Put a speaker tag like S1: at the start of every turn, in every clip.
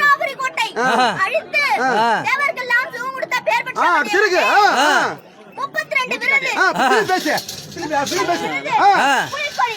S1: ரத்னாபுரி கோட்டை அழித்து தேவர்கள்லாம் சிவம் கொடுத்த பேர்
S2: பெற்ற
S1: முப்பத்தி ரெண்டு விருது. புலிக்கொடி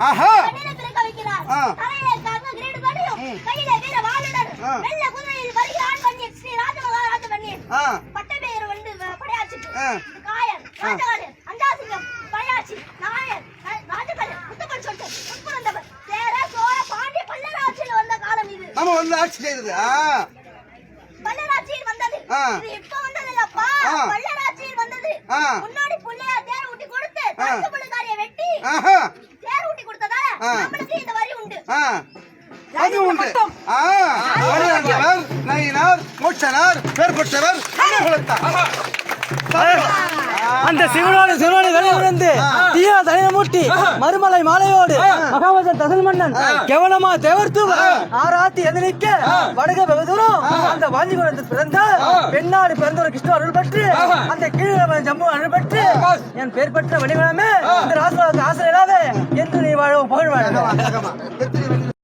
S2: ஆஹா. நம்ம வந்து ஆட்சி செய்தது.
S1: பல்லராட்சியில் வந்தது. இது இப்ப
S2: வந்ததில்லப்பா?
S1: பல்லராட்சியில் வந்தது. முன்னாடி புள்ளையா தேர் ஊட்டி கொடுத்து வெட்டி
S2: அது உண்டு நயினார் மூச்சனார்
S3: அந்த சிவனோடு சிவனோடு வெளியிருந்து தீயா தலைமுட்டி மறுமலை மாலையோடு மகாவசன் தசல் மன்னன் கெவலமா தேவர்த்து ஆராத்தி எதிரிக்க வடக பகதூரம் அந்த வாஞ்சிபுரத்தில் பிறந்த பெண்ணாடு பிறந்த ஒரு கிருஷ்ண அருள் பெற்று அந்த கீழ ஜம்மு அருள் பெற்று என் பெயர் பெற்ற வடிவமே cámara, cámara.